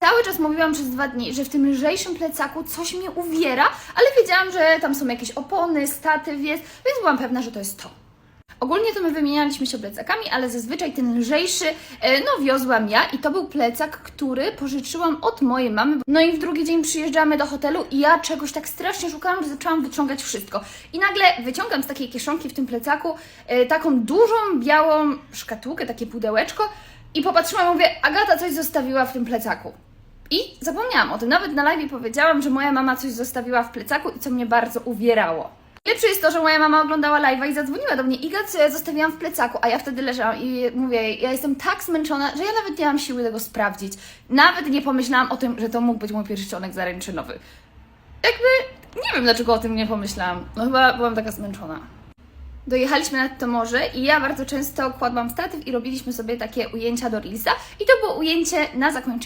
Cały czas mówiłam przez dwa dni, że w tym lżejszym plecaku coś mnie uwiera, ale wiedziałam, że tam są jakieś opony, statyw jest, więc byłam pewna, że to jest to. Ogólnie to my wymienialiśmy się plecakami, ale zazwyczaj ten lżejszy, e, no wiozłam ja i to był plecak, który pożyczyłam od mojej mamy. No i w drugi dzień przyjeżdżamy do hotelu i ja czegoś tak strasznie szukałam, że zaczęłam wyciągać wszystko. I nagle wyciągam z takiej kieszonki w tym plecaku e, taką dużą, białą szkatułkę, takie pudełeczko i popatrzyłam mówię, Agata coś zostawiła w tym plecaku. I zapomniałam o tym. Nawet na live powiedziałam, że moja mama coś zostawiła w plecaku i co mnie bardzo uwierało. Lepsze jest to, że moja mama oglądała live'a i zadzwoniła do mnie. Iga, co ja zostawiłam w plecaku, a ja wtedy leżałam i mówię, ja jestem tak zmęczona, że ja nawet nie mam siły tego sprawdzić. Nawet nie pomyślałam o tym, że to mógł być mój pierścionek zaręczynowy. Jakby nie wiem, dlaczego o tym nie pomyślałam. No chyba byłam taka zmęczona. Dojechaliśmy nad to morze i ja bardzo często kładłam statyw i robiliśmy sobie takie ujęcia do Reelsa. I to było ujęcie na zakończenie